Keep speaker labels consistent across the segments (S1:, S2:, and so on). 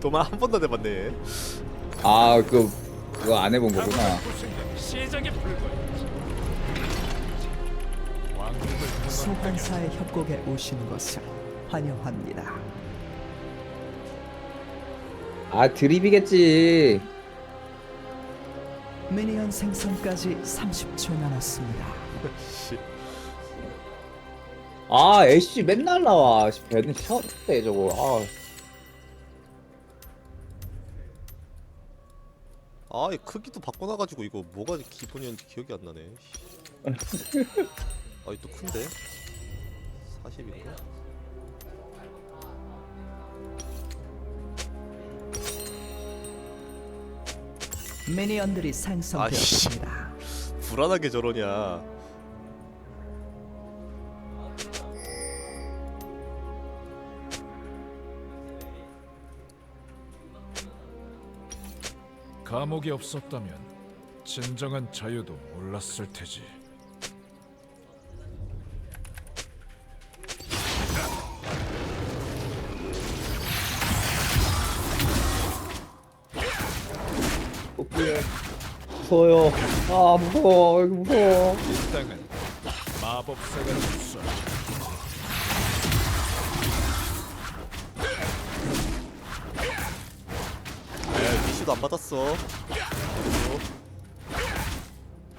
S1: 도만 한 번도 안 해봤네.
S2: 아 그거 그거 안 해본 거구나.
S3: 왕국을
S4: 소환사의 협곡에 오신 것을 환영합니다.
S2: 아 드립이겠지.
S4: 미니언 생성까지 30초 남았습니다.
S1: 씨.
S2: 아 애쉬 맨날 나와. 씨, 배는 셔대 저거. 아
S1: 아, 이 크기도 바꿔놔가지고 이거 뭐가 기본이었는지 기억이 안 나네. 아, 이 또 큰데? 40인가?
S4: 미니언들이 생성되었습니다.
S1: 불안하게 저러냐.
S3: 감옥이 없었다면 진정한 자유도 몰랐을 테지.
S2: 뽀삐해. 무서워요. 아 무서워. 이거 무서워.
S3: 이 땅은 마법사가 없어.
S1: 야, 미시도 안 받았어.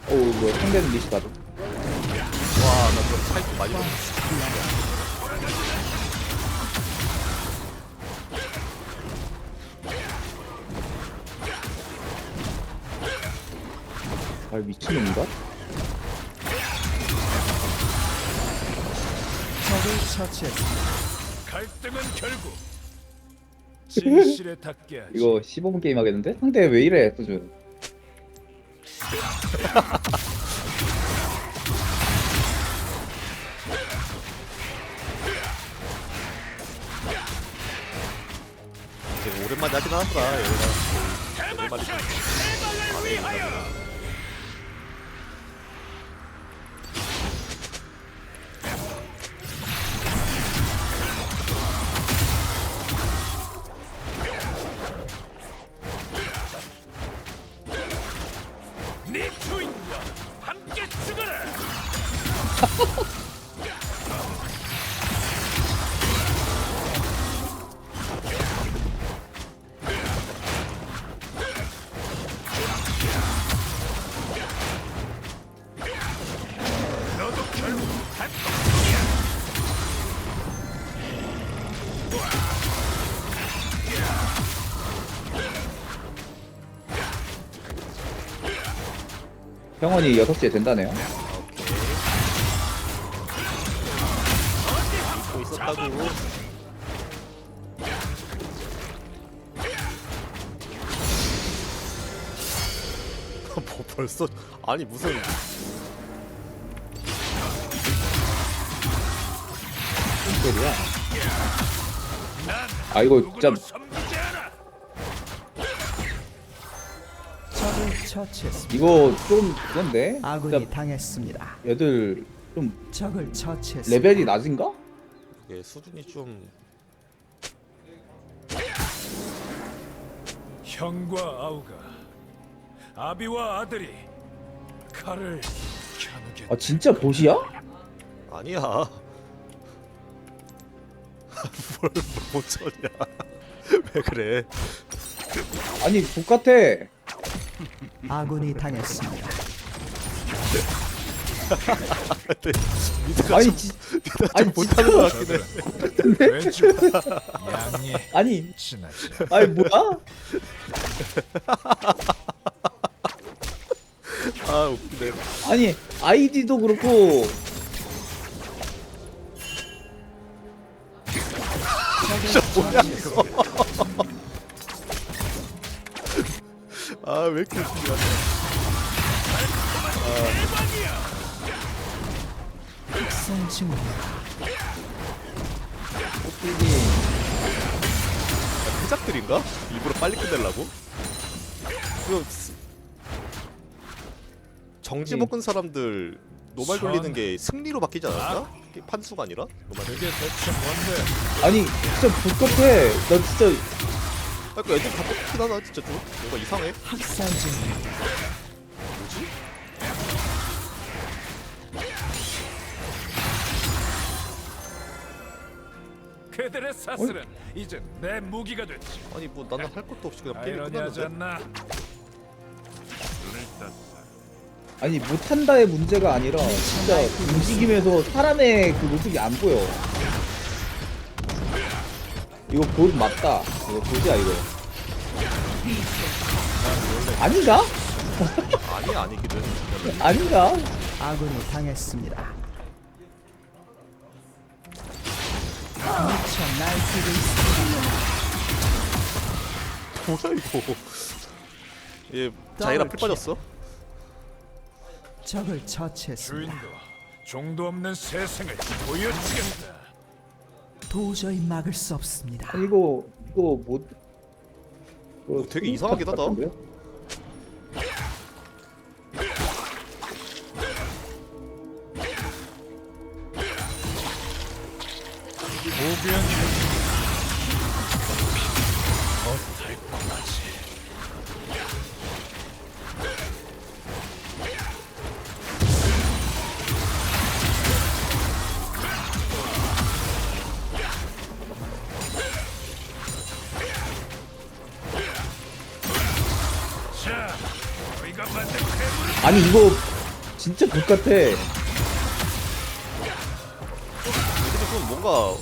S2: 어우 뭐야 상대는 리시 가도.
S1: 와, 나 그럼 차이도 많이 받았어.
S2: 아 미친놈인가?
S4: 적을 처치했습니다.
S3: 갈등은 결국 진실에 닿게 하지.
S2: 이거 15분 게임 하겠는데? 상대 왜 이래?
S1: 되게 오랜만에 하긴 하더라, 얘가. 오랜만에.
S2: 병원이 6시에 된다네요.
S1: 또 있었다고. 뭐 벌써 아니 무슨
S2: 소리야? 아 이거 진짜
S4: 처치했습니다.
S2: 이거 좀 그건데?
S4: 아군이
S2: 진짜
S4: 당했습니다.
S2: 얘들 좀
S4: 적을 처치했습니다.
S2: 레벨이 낮은가?
S1: 그게 수준이 좀
S3: 형과 아우가 아비와 아들이 칼을 겨누게
S2: 아 진짜 보시야?
S1: 아니야. 뭘못 쳤냐? 왜 그래?
S2: 아니 복 같아.
S4: 아군이 당했습니다.
S1: 근데 미드가
S2: 아니
S1: 좀
S2: 지,
S1: 미드가
S2: 아니,
S1: 좀 못하는 것 같긴 해.
S3: 왼쪽 양이
S2: 아니
S3: 친하지.
S2: 아니 뭐야?
S1: 아 웃기네.
S2: 아니 아이디도 그렇고
S1: 뭐야 이거? 이렇게 웃기냐?
S4: 특성 증명.
S1: 해작들인가? 일부러 빨리 끝내려고? 그 스- 정지
S2: 음.
S1: 먹은 사람들 노말 돌리는 게 승리로 바뀌지 않았나? 이게 판수가 아니라? 노말
S3: 그게 대체 뭔데?
S2: 아니 진짜 불급해 나 진짜
S1: 그러니까 애들 다 뽑긴 하나 진짜 좀 뭔가 이상해
S4: 학살 중입니다.
S1: 뭐지?
S3: 그들의 사슬은 이제 내 무기가 됐지.
S1: 아니 뭐 나는 할 것도 없이 그냥 게임이
S3: 아이러니하지
S1: 끝났는데
S3: 않나? 눈을 떴어.
S2: 아니 못한다의 문제가 아니라 진짜 움직임에서 사람의 그 모습이 안 보여 이거 볼 맞다 이거 보자 이거 아닌가?
S1: 아니 아니기는
S2: 아닌가?
S4: 아군이 당했습니다. 미쳐 날뛰고 있습니다.
S1: 뭐야 이거 얘 자이라 풀 빠졌어?
S4: 적을 처치했습니다.
S3: 주인도 종도 없는 세상을 보여주겠다.
S4: 도저히 막을 수 없습니다.
S2: 이거 이거 뭐 이거
S1: 되게 이상하긴 하다.
S2: 같은데요?
S3: 보변 어
S2: 아니 이거 진짜 볼 같아
S1: 근데 좀 뭔가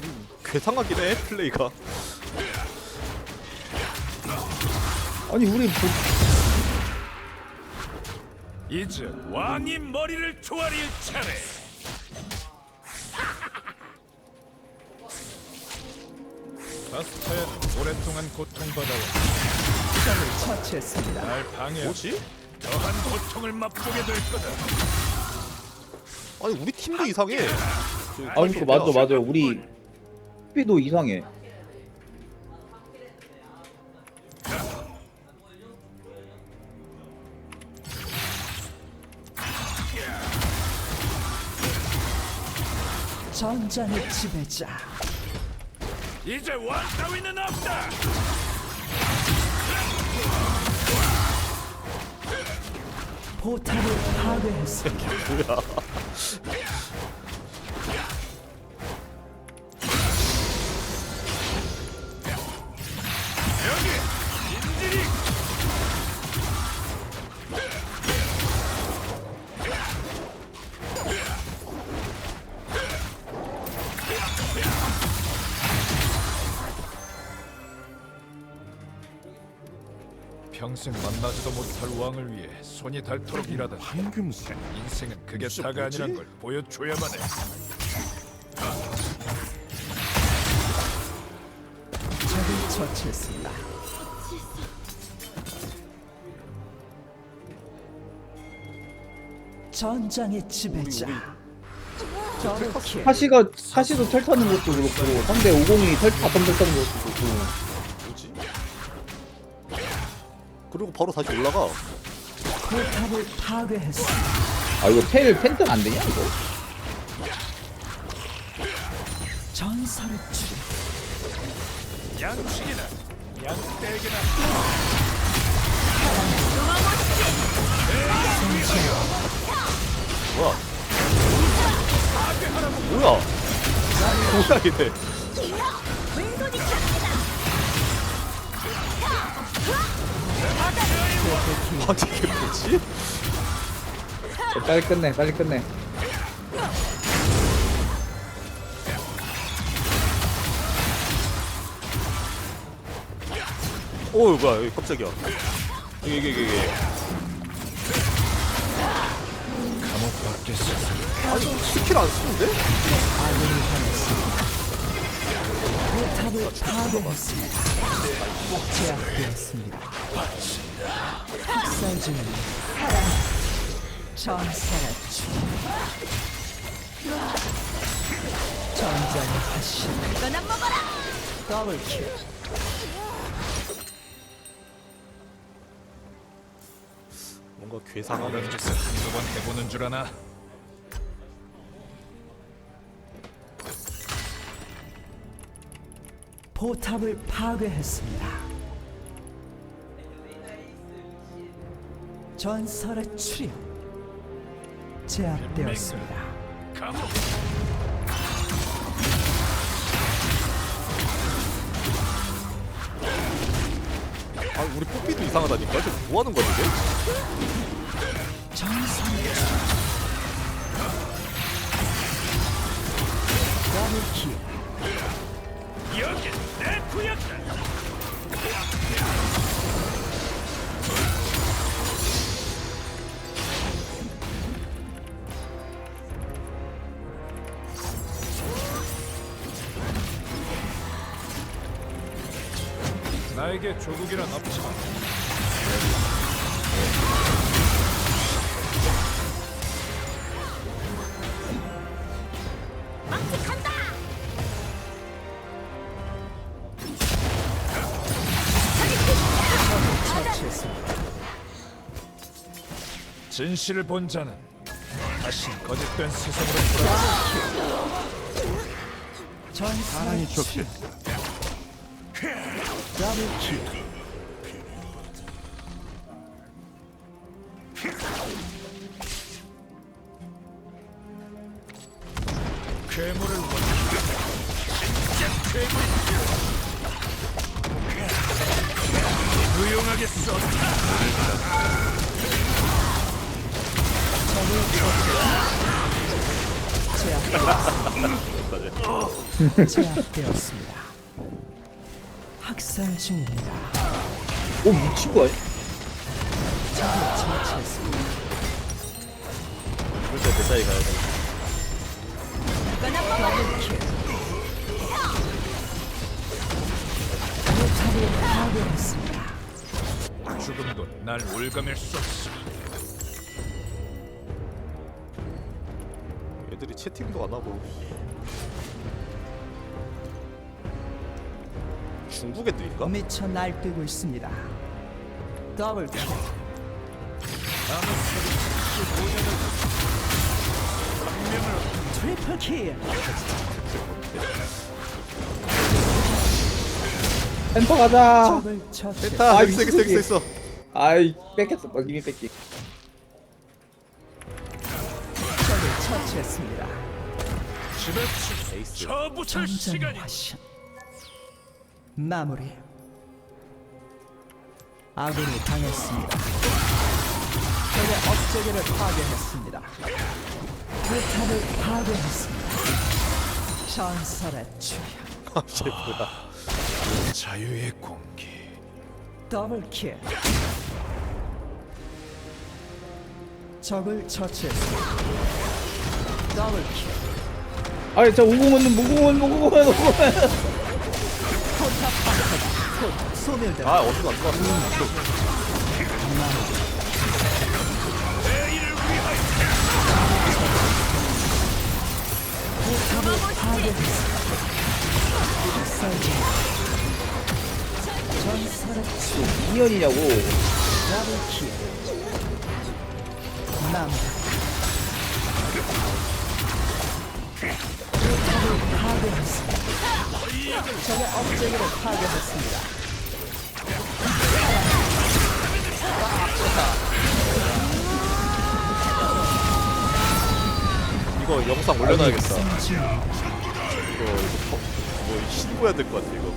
S1: 좀 괴상하긴 해 플레이가
S2: 아니 우리 뭐,
S3: 이제 왕이 머리를 조아릴 차례. 바스타야는 오랫동안 고통받아왔.
S4: 적을 처치했습니다.
S3: 날 방해.
S1: 뭐지?
S3: 더한 고통을 맛보게 될 거다.
S1: 아니 우리 팀도 이상해
S2: 아니 그 맞아 맞아 우리 스피도 이상해
S4: 전장의 지배자.
S3: 이제 왕 따위는 없다.
S4: 포탑을 파괴했습니다.
S1: 뭐야
S3: 평생 만나지도 못할 왕을 위해 손이 닳도록 일하다 황금색 인생은 그게
S1: 진짜
S3: 다가
S1: 뭐지?
S3: 아니란 걸 보여줘야만 해
S4: 적을 처치했습니다. 전장의 지배자. 더블킬.
S2: 사시가 사시도 텔 타는 것도 그렇고 상대 50이 텔 바텀 텔 타는 것도 그렇고
S1: 그리고 바로 다시 올라가.
S4: 포탑을.
S2: 아 이거 텔 펜트는 안 되냐 이거?
S4: 전설의 출.
S3: 양식이나 양떼기나.
S1: 뭐야? 뭐야? 뭐야 얘네 아니 이게 뭐지?
S2: 빨리 끝내 빨리 끝내
S1: 오 뭐야 여기 깜짝이야 이게 이게 이게, 이게.
S3: 감옥 밖에서
S1: 아니 스킬 안 쓰는데?
S4: 포탑을 파괴했습니다. 제압되었습니다. 학살 중입니다. 전설의 출. 전장의 화신. 더블킬.
S1: 뭔가 괴상하네
S3: 한두 번 해보는 줄 아나
S4: 포탑을 파괴했습니다. 전설의 출현 제압되었습니다.
S1: 아 우리 뽀삐도 이상하다니까 이거 뭐 하는 거야 이게?
S4: 전설의 출현 더블킬
S3: 내 구역이다. 나에게 조국이란 없지만 진실을 본 자는 다시 거짓된 세상으로 돌아가.
S4: 전설의 출현 더블킬
S3: 괴물을 원한다. 진짜 괴물. 유용하게 썼다.
S4: 제압되었습니다. 제압되었습니다. 학살 중입니다.
S2: 오 미친 거 아니야?
S4: 적을 처치했습니다.
S1: 때 대자리 가야 돼
S4: 더블킬. 파괴했습니다.
S3: 죽음도 날 올가맬 수.
S1: 애 채팅도 안 하고 중국 애들인가?
S4: 미쳐 날뛰고 있습니다. 더블 킬. 트리플 킬.
S2: 템퍼 가자.
S4: 적을 처치.
S1: 됐다
S2: 아,
S1: 여기 있어 여기 있어 여기 있어 있어
S2: 아이 뺏겼어. 막이미 뺏기.
S4: 처치했습니다.
S3: 집에
S4: 전장의
S3: 시간이.
S4: 화신. 마무리. 아군이 당했습니다. 적의 업체계를 파괴했습니다. 포탑을 파괴했습니다. 전설의 출현.
S1: 아씨 뭐야
S3: 자유의 공기.
S4: 더블킬. 적을 처치했습니다.
S2: 아이 저.
S4: 포탑 방패가 곧 소멸됩니다.
S1: 아 어디가 안.
S4: 전설의 출현.
S2: 2년이냐고.
S4: 더블 적의 업체계를 파괴했습니다.
S1: 이거 영상 올려놔야겠다. 이거 이거 뭐 신고해야 될 것 같아 이거